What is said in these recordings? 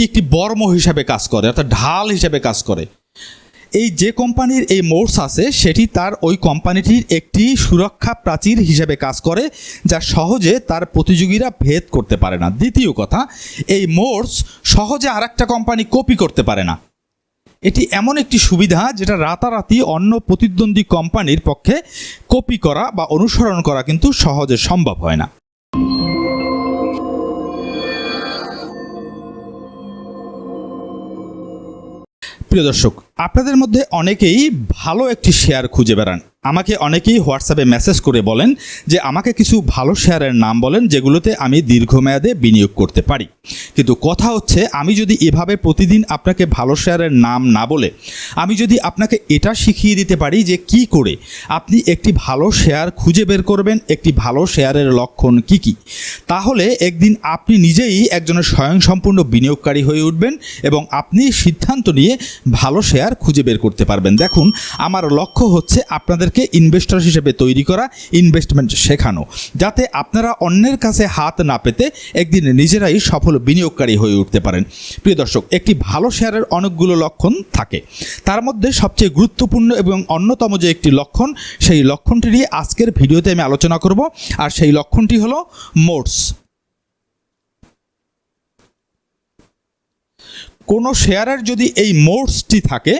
এটি একটি বর্ম হিসাবে কাজ করে, অর্থাৎ ঢাল হিসাবে কাজ করে। এই যে কোম্পানির এই মোটস আছে, সেটি তার ওই কোম্পানিটির একটি সুরক্ষা প্রাচীর হিসেবে কাজ করে, যা সহজে তার প্রতিযোগীরা ভেদ করতে পারে না। দ্বিতীয় কথা, এই মোটস সহজে আরেকটা কোম্পানি কপি করতে পারে না। এটি এমন একটি সুবিধা যেটা রাতারাতি অন্য প্রতিদ্বন্দ্বী কোম্পানির পক্ষে কপি করা বা অনুসরণ করা কিন্তু সহজে সম্ভব হয় না। প্রিয় দর্শক আপনাদের মধ্যে অনেকেই ভালো একটি শেয়ার খুঁজে বেড়ান। আমাকে অনেকেই হোয়াটসঅ্যাপে মেসেজ করে বলেন যে আমাকে কিছু ভালো শেয়ারের নাম বলেন যেগুলোতে আমি দীর্ঘমেয়াদে বিনিয়োগ করতে পারি। কিন্তু কথা হচ্ছে আমি যদি এভাবে প্রতিদিন আপনাকে ভালো শেয়ারের নাম না বলে, আমি যদি আপনাকে এটা শিখিয়ে দিতে পারি যে কি করে আপনি একটি ভালো শেয়ার খুঁজে বের করবেন, একটি ভালো শেয়ারের লক্ষণ কি কি, তাহলে একদিন আপনি নিজেই একজনের স্বয়ংসম্পূর্ণ বিনিয়োগকারী হয়ে উঠবেন এবং আপনি সিদ্ধান্ত নিয়ে ভালো শেয়ার খুঁজে বের করতে পারবেন। দেখুন, আমার লক্ষ্য হচ্ছে আপনাদেরকে ইনভেস্টর হিসেবে তৈরি করা ইনভেস্টমেন্ট শেখানো, যাতে আপনারা অন্যের কাছে হাত না পেতে একদিন নিজেরাই সফল বিনিয়োগকারী হয়ে উঠতে পারেন। প্রিয় দর্শক, একটি ভালো শেয়ারের অনেকগুলো লক্ষণ থাকে। তার মধ্যে সবচেয়ে গুরুত্বপূর্ণ এবং অন্যতম যে একটি লক্ষণ, সেই লক্ষণটি নিয়ে আজকের ভিডিওতে আমি আলোচনা করব, আর সেই লক্ষণটি হলো মোটস। কোনো শেয়ারের যদি এই মোটসটি থাকে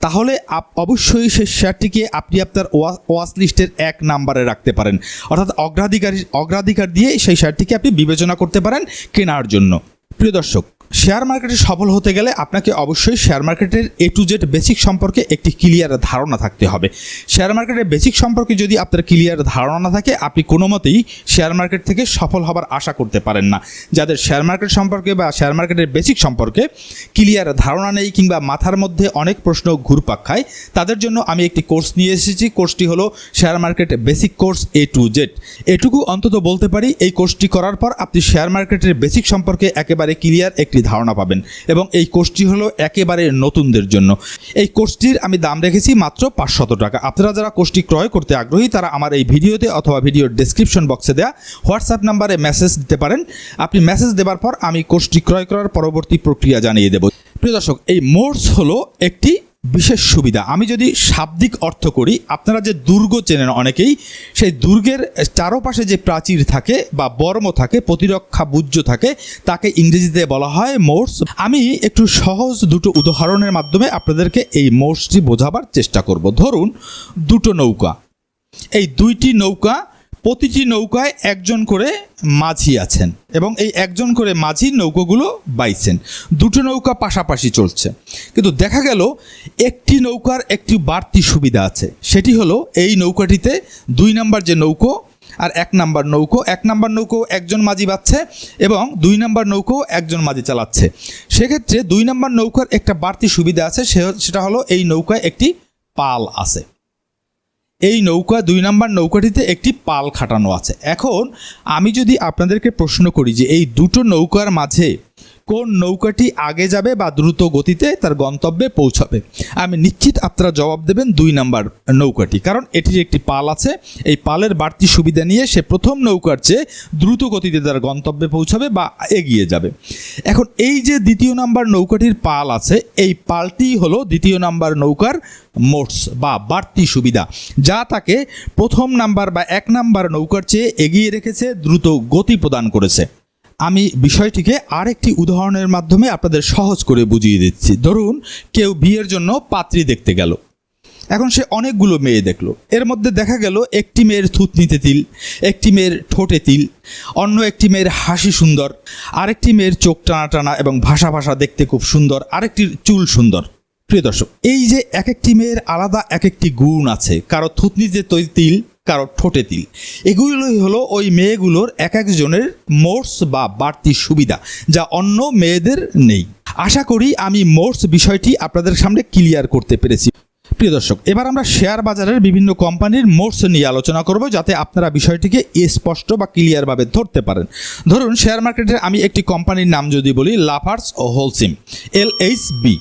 তাহলে আপ অবশ্যই সেই শেয়ারটিকে আপনি আপনার ওয়া- ওয়াচ লিস্টের এক নাম্বারে রাখতে পারেন। অর্থাৎ অগ্রাধিকার অগ্রাধিকার দিয়ে সেই শেয়ারটিকে আপনি বিবেচনা করতে পারেন কেনার জন্য। প্রিয় দর্শক শেয়ার মার্কেটে সফল হতে গেলে আপনাকে অবশ্যই শেয়ার মার্কেটের এ টু জেড বেসিক সম্পর্কে একটি ক্লিয়ার ধারণা থাকতে হবে। শেয়ার মার্কেটের বেসিক সম্পর্কে যদি আপনার ক্লিয়ার ধারণা না থাকে, আপনি কোনো মতেই শেয়ার মার্কেট থেকে সফল হবার আশা করতে পারেন না। যাদের শেয়ার মার্কেট সম্পর্কে বা শেয়ার মার্কেটের বেসিক সম্পর্কে ক্লিয়ার ধারণা নেই কিংবা মাথার মধ্যে অনেক প্রশ্ন ঘুরপাক খায়, তাদের জন্য আমি একটি কোর্স নিয়ে এসেছি। কোর্সটি হলো share market basic course A to Z এটুকু অন্তত বলতে পারি, এই কোর্সটি করার পর আপনি শেয়ার মার্কেটের বেসিক সম্পর্কে একেবারে ক্লিয়ার একটি ধারণা পাবেন। এবং এই কোর্সটি হলো একেবারে নতুনদের জন্য। এই কোর্সটির আমি দাম রেখেছি মাত্র পাঁচশত টাকা। আপনারা যারা কোর্সটি ক্রয় করতে আগ্রহী, তারা আমার এই ভিডিওতে অথবা ভিডিওর ডেসক্রিপশন বক্সে দেওয়া হোয়াটসঅ্যাপ নাম্বারে মেসেজ দিতে পারেন। আপনি মেসেজ দেওয়ার পর আমি কোর্সটি ক্রয় করার পরবর্তী প্রক্রিয়া জানিয়ে দেব। প্রিয় দর্শক, এই মোর্স হলো একটি বিশেষ সুবিধা। আমি যদি শাব্দিক অর্থ করি, আপনারা যে দুর্গ চেনেন অনেকেই, সেই দুর্গের চারপাশে যে প্রাচীর থাকে বা বর্ম থাকে, প্রতিরক্ষা বুজ্জ থাকে, তাকে ইংরেজিতে বলা হয় মোর্স। আমি একটু সহজ দুটো উদাহরণের মাধ্যমে আপনাদেরকে এই মোর্সটি বোঝাবার চেষ্টা করব। ধরুন, দুটো নৌকা। এই দুইটি নৌকা প্রতিটি নৌকায় একজন করে মাঝি আছেন এবং এই একজন করে মাঝি নৌকাগুলো বাইছেন। দুটো নৌকা পাশাপাশি চলছে। কিন্তু দেখা গেল একটি নৌকার একটি বাড়তি সুবিধা আছে। সেটি হলো এই নৌকাটিতে দুই নাম্বার যে নৌকো আর এক নাম্বার নৌকো, এক নাম্বার নৌকো একজন মাঝি বাচ্ছে এবং দুই নাম্বার নৌকো একজন মাঝি চালাচ্ছে। সেক্ষেত্রে দুই নাম্বার নৌকার একটা বাড়তি সুবিধা আছে সেটা হলো এই নৌকায় একটি পাল আছে। এই নৌকা, দুই নাম্বার নৌকাটিতে একটি পাল খাটানো আছে। এখন আমি যদি আপনাদেরকে প্রশ্ন করি যে এই দুটো নৌকার মাঝে কোন নৌকাটি আগে যাবে বা দ্রুত গতিতে তার গন্তব্যে পৌঁছাবে? আমি নিশ্চিত আপনারা জবাব দেবেন দুই নাম্বার নৌকাটি, কারণ এটির একটি পাল আছে। এই পালের বাড়তি সুবিধা নিয়ে সে প্রথম নৌকার চেয়ে দ্রুত গতিতে তার গন্তব্যে পৌঁছাবে বা এগিয়ে যাবে। এখন এই যে দ্বিতীয় নাম্বার নৌকাটির পাল আছে, এই পালটি হলো দ্বিতীয় নাম্বার নৌকার মোটস বা বাড়তি সুবিধা, যা তাকে প্রথম নাম্বার বা এক নাম্বার নৌকার চেয়ে এগিয়ে রেখেছে, দ্রুত গতি প্রদান করেছে। আমি বিষয়টিকে আরেকটি উদাহরণের মাধ্যমে আপনাদের সহজ করে বুঝিয়ে দিচ্ছি। ধরুন, কেউ বিয়ের জন্য পাত্রী দেখতে গেল। এখন সে অনেকগুলো মেয়ে দেখল। এর মধ্যে দেখা গেল, একটি মেয়ের থুতনিতে তিল, একটি মেয়ের ঠোঁটে তিল, অন্য একটি মেয়ের হাসি সুন্দর, আরেকটি মেয়ের চোখ টানা টানা এবং ভাষা ভাষা দেখতে খুব সুন্দর, আরেকটির চুল সুন্দর। প্রিয় দর্শক, এই যে এক একটি মেয়ের আলাদা এক একটি গুণ আছে, কারও থুতনিতে তিল কারও ঠোঁটে তিল। এগুলোই হলো ওই মেয়েগুলোর এক একজনের মোর্স বা বাড়তি সুবিধা, যা অন্য মেয়েদের নেই। আশা করি আমি মোর্স বিষয়টি আপনাদের সামনে ক্লিয়ার করতে পেরেছি। প্রিয় দর্শক, এবার আমরা শেয়ার বাজারের বিভিন্ন কোম্পানির মোটস নিয়ে আলোচনা করব, যাতে আপনারা বিষয়টিকে স্পষ্ট বা ক্লিয়ারভাবে ধরতে পারেন। ধরুন, শেয়ার মার্কেটের আমি একটি কোম্পানির নাম যদি বলি, লাফার্স ও হোলসিম, এল এইচ বি।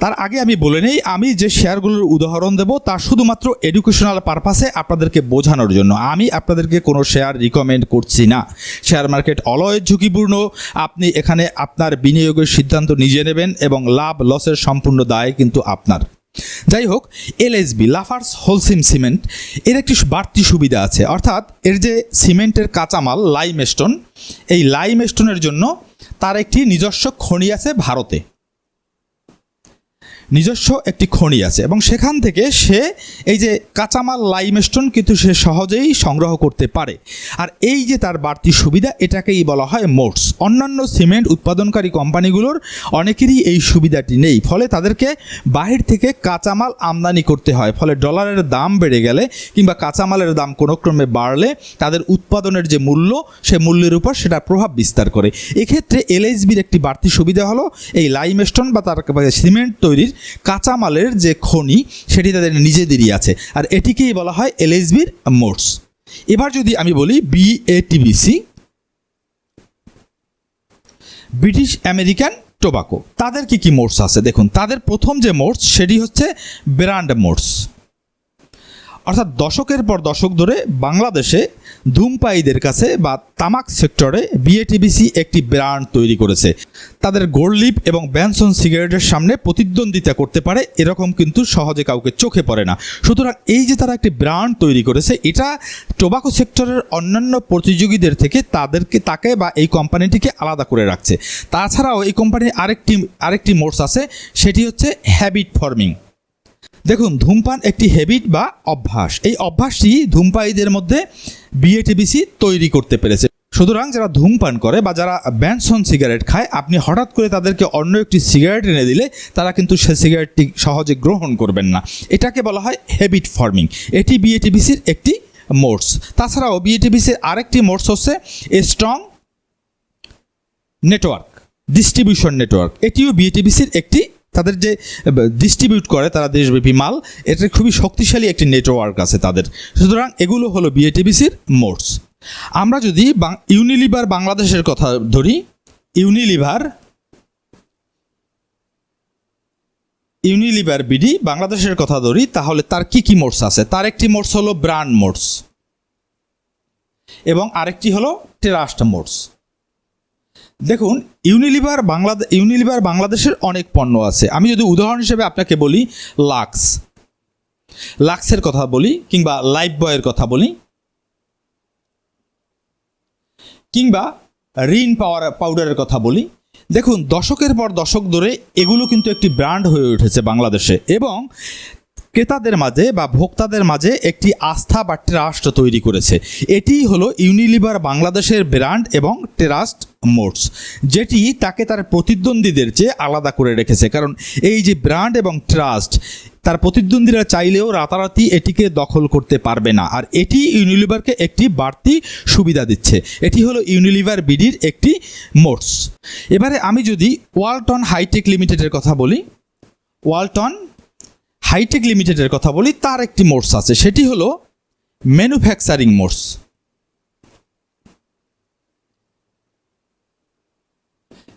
তার আগে আমি বলে নেই, আমি যে শেয়ারগুলোর উদাহরণ দেব, তা শুধুমাত্র এডুকেশনাল পারপাসে আপনাদেরকে বোঝানোর জন্য। আমি আপনাদেরকে কোনো শেয়ার রিকমেন্ড করছি না। শেয়ার মার্কেট অলয় ঝুঁকিপূর্ণ, আপনি এখানে আপনার বিনিয়োগের সিদ্ধান্ত নিজে নেবেন এবং লাভ লসের সম্পূর্ণ দায় কিন্তু আপনার। যাই হোক, এলএসবি, লাফার্স হোলসিম সিমেন্ট, এর একটি বাড়তি সুবিধা আছে। অর্থাৎ এর যে সিমেন্টের কাঁচামাল, লাইমস্টোন, এই লাইমস্টোনের জন্য তার একটি নিজস্ব খনি আছে ভারতে। নিজস্ব একটি খনি আছে এবং সেখান থেকে সে এই যে কাঁচামাল লাইমস্টোন কিন্তু সে সহজেই সংগ্রহ করতে পারে। আর এই যে তার বাড়তি সুবিধা, এটাকেই বলা হয় মোটস। অন্যান্য সিমেন্ট উৎপাদনকারী কোম্পানিগুলোর অনেকেরই এই সুবিধাটি নেই, ফলে তাদেরকে বাহির থেকে কাঁচামাল আমদানি করতে হয়, ফলে ডলারের দাম বেড়ে গেলে কিংবা কাঁচামালের দাম কোনো ক্রমে বাড়লে তাদের উৎপাদনের যে মূল্য, সে মূল্যের উপর সেটা প্রভাব বিস্তার করে। এক্ষেত্রে এলএসবির একটি বাড়তি সুবিধা হলো, এই লাইমস্টোন বা তার সিমেন্ট তৈরির কাঁচামালের যে খনি, সেটি তাদের নিজেদেরই আছে। আর এটিকেই বলা হয় এলএসবির মোটস এবার যদি আমি বলি বিএটিবিসি ব্রিটিশ আমেরিকান টোবাকো। তাদের কি কি মোটস আছে? দেখুন, তাদের প্রথম যে মোটস সেটি হচ্ছে ব্র্যান্ড মোটস অর্থাৎ দশকের পর দশক ধরে বাংলাদেশে ধূমপায়ীদের কাছে বা তামাক সেক্টরে বিএটিবিসি একটি ব্র্যান্ড তৈরি করেছে। তাদের গোল্ডলিপ এবং ব্যানসন সিগারেটের সামনে প্রতিদ্বন্দ্বিতা করতে পারে, এরকম কিন্তু সহজে কাউকে চোখে পড়ে না। সুতরাং এই যে তারা একটি ব্র্যান্ড তৈরি করেছে, এটা টোবাকো সেক্টরের অন্যান্য প্রতিযোগীদের থেকে তাদেরকে, তাকে বা এই কোম্পানিটিকে আলাদা করে রাখছে। তাছাড়াও এই কোম্পানির আরেকটি আরেকটি মোর্স আছে, সেটি হচ্ছে হ্যাবিট ফর্মিং দেখুন, ধূমপান একটি হ্যাবিট বা অভ্যাস। এই অভ্যাসটি ধূমপায়ীদের মধ্যে বিএটিবিসি তৈরি করতে পেরেছে। সুতরাং যারা ধূমপান করে বা যারা ব্যানসন সিগারেট খায়, আপনি হঠাৎ করে তাদেরকে অন্য একটি সিগারেট এনে দিলে তারা কিন্তু সে সিগারেটটি সহজে গ্রহণ করবেন না। এটাকে বলা হয় হ্যাবিট ফর্মিং এটি বিএটিবিসির একটি মোর্স তাছাড়াও বিএটিবিসির আরেকটি মোর্স হচ্ছে স্ট্রং নেটওয়ার্ক ডিস্ট্রিবিউশন নেটওয়ার্ক এটিও বিএটিবিসির একটি তাদের যে ডিস্ট্রিবিউট করে তারা দেশব্যাপী মাল এটা খুবই শক্তিশালী একটি নেটওয়ার্ক আছে তাদের। সুতরাং এগুলো হলো বিএটিবিসির মোটস আমরা যদি ইউনিলিভার বাংলাদেশের কথা ধরি ইউনিলিভার ইউনিলিভার বিডি বাংলাদেশের কথা ধরি, তাহলে তার কি কি মোটস আছে? তার একটি মোটস হলো ব্র্যান্ড মোটস এবং আরেকটি হলো টেরাস্ট মোটস দেখুন ইউনিলিভার বাংলাদেশ ইউনিলিভার বাংলাদেশের অনেক পণ্য আছে। আমি যদি উদাহরণ হিসেবে আপনাকে বলি লাক্স লাক্সের কথা বলি, কিংবা লাইফ বয়ের কথা বলি, কিংবা রিন পাওয়ার পাউডারের কথা বলি, দেখুন, দশকের পর দশক ধরে এগুলো কিন্তু একটি ব্র্যান্ড হয়ে উঠেছে বাংলাদেশে। এবং ক্রেতাদের মাঝে বা ভোক্তাদের মাঝে একটি আস্থা বা ট্রাস্ট তৈরি করেছে। এটিই হলো ইউনিলিভার বাংলাদেশের ব্র্যান্ড এবং ট্রাস্ট মোটস যেটি তাকে তার প্রতিদ্বন্দ্বীদের চেয়ে আলাদা করে রেখেছে। কারণ এই যে ব্র্যান্ড এবং ট্রাস্ট তার প্রতিদ্বন্দ্বীরা চাইলেও রাতারাতি এটিকে দখল করতে পারবে না। আর এটি ইউনিলিভারকে একটি বাড়তি সুবিধা দিচ্ছে। এটি হলো ইউনিলিভার বিডির একটি মোটস এবারে আমি যদি ওয়ালটন হাইটেক লিমিটেডের কথা বলি। ওয়ালটন হাইটেক লিমিটেডের কথা বলি, তার একটি মোর্স আছে, সেটি হলো manufacturing moats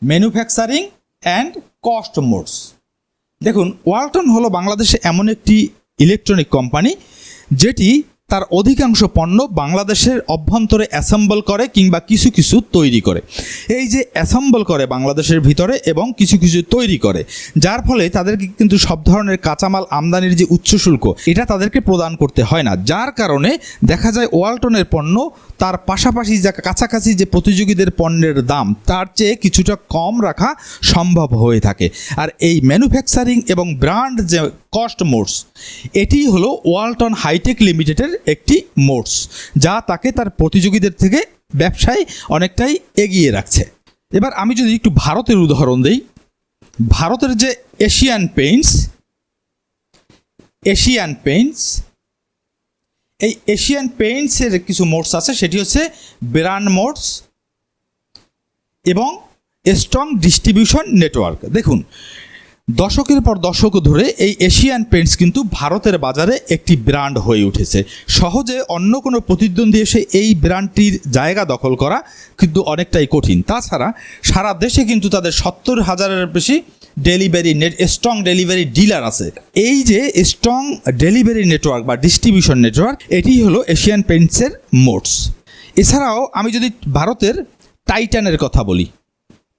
manufacturing and cost moats দেখুন, ওয়ালটন হলো বাংলাদেশে এমন একটি ইলেকট্রনিক কোম্পানি যেটি তার অধিকাংশ পণ্য বাংলাদেশের অভ্যন্তরে অ্যাসেম্বল করে কিংবা কিছু কিছু তৈরি করে। এই যে অ্যাসেম্বল করে বাংলাদেশের ভিতরে এবং কিছু কিছু তৈরি করে, যার ফলে তাদেরকে কিন্তু সব ধরনের কাঁচামাল আমদানির যে উচ্চ শুল্ক এটা তাদেরকে প্রদান করতে হয় না। যার কারণে দেখা যায় ওয়ালটনের পণ্য, তার পাশাপাশি যা কাছাকাছি যে প্রতিযোগীদের পণ্যের দাম, তার চেয়ে কিছুটা কম রাখা সম্ভব হয়ে থাকে। আর এই ম্যানুফ্যাকচারিং এবং ব্র্যান্ড যে কস্ট মোডস, এটি হলো ওয়ালটন হাইটেক লিমিটেডের একটি মোডস, যা তাকে তার প্রতিযোগীদের থেকে ব্যবসায় অনেকটাই এগিয়ে রাখছে। এবার আমি যদি একটু ভারতের উদাহরণ দিই। ভারতের যে এশিয়ান পেইন্টস এশিয়ান পেইন্টস, এই এশিয়ান পেইন্টসের কিছু মোডস আছে, সেটি হচ্ছে ব্র্যান্ড মোডস এবং স্ট্রং ডিস্ট্রিবিউশন নেটওয়ার্ক। দেখুন দশকের পর দশক ধরে এই এশিয়ান পেন্টস কিন্তু ভারতের বাজারে একটি ব্র্যান্ড হয়ে উঠেছে। সহজে অন্য কোনো প্রতিদ্বন্দ্বী এসে এই ব্র্যান্ডটির জায়গা দখল করা কিন্তু অনেকটাই কঠিন। তাছাড়া সারা দেশে কিন্তু তাদের সত্তর হাজারের বেশি delivery net, strong delivery dealer আছে। এই যে স্ট্রং ডেলিভারি নেটওয়ার্ক বা ডিস্ট্রিবিউশন নেটওয়ার্ক, এটি হলো এশিয়ান পেন্টসের মোটস এছাড়াও আমি যদি ভারতের টাইটানের কথা বলি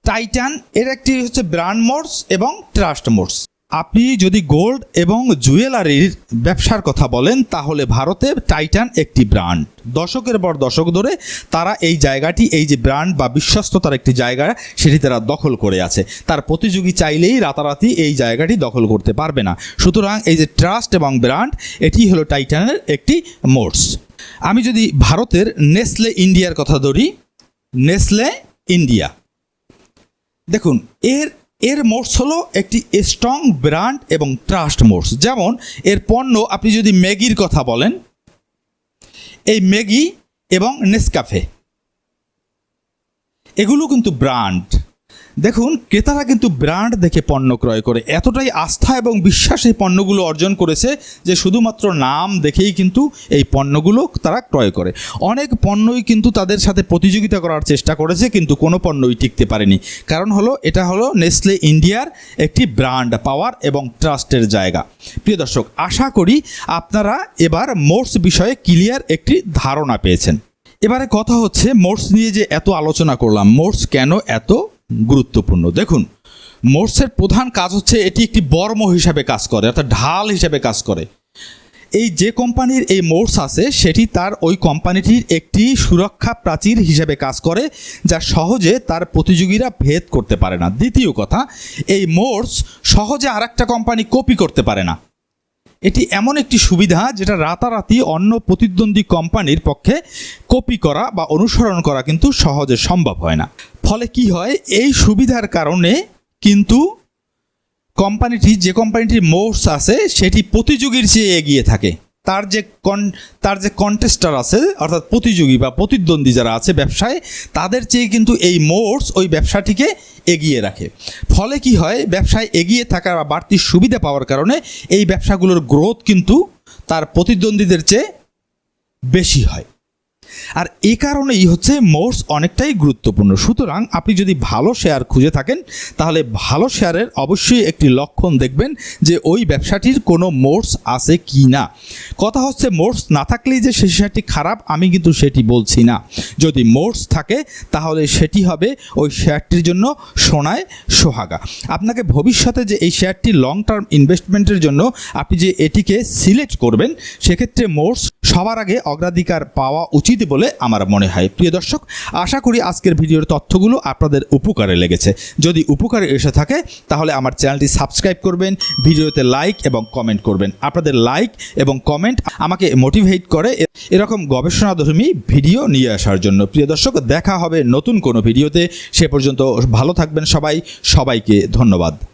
টাইটান এর একটি হচ্ছে ব্র্যান্ড মোডস এবং ট্রাস্ট মোডস আপনি যদি গোল্ড এবং জুয়েলারির ব্যবসার কথা বলেন, তাহলে ভারতে টাইটান একটি ব্র্যান্ড দশকের পর দশক ধরে তারা এই জায়গাটি, এই যে ব্র্যান্ড বা বিশ্বস্ততার একটি জায়গা, সেটি তারা দখল করে আছে। তার প্রতিযোগী চাইলেই রাতারাতি এই জায়গাটি দখল করতে পারবে না। সুতরাং এই যে ট্রাস্ট এবং ব্র্যান্ড এটি হলো টাইটানের একটি মোডস আমি যদি ভারতের নেসলে ইন্ডিয়ার কথা ধরি নেসলে ইন্ডিয়া দেখুন, এর এর মোর্স হলো একটি স্ট্রং ব্র্যান্ড এবং ট্রাস্ট মোর্স যেমন, এর পণ্য আপনি যদি ম্যাগির কথা বলেন, এই ম্যাগি এবং নেসকাফে, এগুলো কিন্তু ব্র্যান্ড দেখুন, ক্রেতারা কিন্তু ব্র্যান্ড দেখে পণ্য ক্রয় করে। এতটাই আস্থা এবং বিশ্বাস এই পণ্যগুলো অর্জন করেছে যে শুধুমাত্র নাম দেখেই কিন্তু এই পণ্যগুলো তারা ক্রয় করে। অনেক পণ্যই কিন্তু তাদের সাথে প্রতিযোগিতা করার চেষ্টা করেছে, কিন্তু কোনো পণ্যই টিকতে পারেনি। কারণ হলো, এটা হলো নেসলে ইন্ডিয়ার একটি ব্র্যান্ড পাওয়ার এবং ট্রাস্টের জায়গা। প্রিয় দর্শক, আশা করি আপনারা এবার মোটস বিষয়ে ক্লিয়ার একটি ধারণা পেয়েছেন। এবারে কথা হচ্ছে মোটস নিয়ে যে এত আলোচনা করলাম মোটস কেন এত গুরুত্বপূর্ণ। দেখুন মোটসের প্রধান কাজ হচ্ছে এটি একটি বর্ম হিসাবে কাজ করে, অর্থাৎ ঢাল হিসাবে কাজ করে। এই যে কোম্পানির এই মোটস আছে, সেটি তার ওই কোম্পানিটির একটি সুরক্ষা প্রাচীর হিসেবে কাজ করে, যা সহজে তার প্রতিযোগীরা ভেদ করতে পারে না। দ্বিতীয় কথা, এই মোটস সহজে আরেকটা কোম্পানি কপি করতে পারে না। এটি এমন একটি সুবিধা যেটা রাতারাতি অন্য প্রতিদ্বন্দ্বী কোম্পানির পক্ষে কপি করা বা অনুসরণ করা কিন্তু সহজে সম্ভব হয় না। ফলে কি হয়? এই সুবিধার কারণে কিন্তু কোম্পানিটি, যে কোম্পানিটির মোর্স আছে, সেটি প্রতিযোগীর চেয়ে এগিয়ে থাকে। তার যে কন তার যে কন্টেস্টার আছে, অর্থাৎ প্রতিযোগী বা প্রতিদ্বন্দ্বী যারা আছে ব্যবসায়, তাদের চেয়ে কিন্তু এই মোর্স ওই ব্যবসাটিকে এগিয়ে রাখে। ফলে কি হয়? ব্যবসায় এগিয়ে থাকার বা বাড়তি সুবিধা পাওয়ার কারণে এই ব্যবসাগুলোর গ্রোথ কিন্তু তার প্রতিদ্বন্দ্বীদের চেয়ে বেশি হয়। আর এই কারণেই হচ্ছে মোটস অনেকটাই গুরুত্বপূর্ণ। সুতরাং আপনি যদি ভালো শেয়ার খুঁজে থাকেন, তাহলে ভালো শেয়ারের অবশ্যই একটি লক্ষণ দেখবেন যে ওই ব্যবসাটির কোনো মোটস আছে কি না। কথা হচ্ছে মোটস না থাকলেই যে সেই শেয়ারটি খারাপ, আমি কিন্তু সেটি বলছি না। যদি মোটস থাকে, তাহলে সেটি হবে ওই শেয়ারটির জন্য সোনায় সোহাগা। আপনাকে ভবিষ্যতে যে এই শেয়ারটি লং টার্ম ইনভেস্টমেন্টের জন্য আপনি যে এটিকে সিলেক্ট করবেন, সেক্ষেত্রে মোটস সবার আগে অগ্রাধিকার পাওয়া উচিত বলে আমার মনে হয়। প্রিয় দর্শক, আশা করি আজকের ভিডিওর তথ্যগুলো আপনাদের উপকারে লেগেছে। যদি উপকারে এসে থাকে, তাহলে আমার চ্যানেলটি সাবস্ক্রাইব করবেন, ভিডিওতে লাইক এবং কমেন্ট করবেন। আপনাদের লাইক এবং কমেন্ট আমাকে মোটিভেট করে এরকম গবেষণাধর্মী ভিডিও নিয়ে আসার জন্য। প্রিয় দর্শক, দেখা হবে নতুন কোনো ভিডিওতে। সে পর্যন্ত ভালো থাকবেন সবাই। সবাইকে ধন্যবাদ।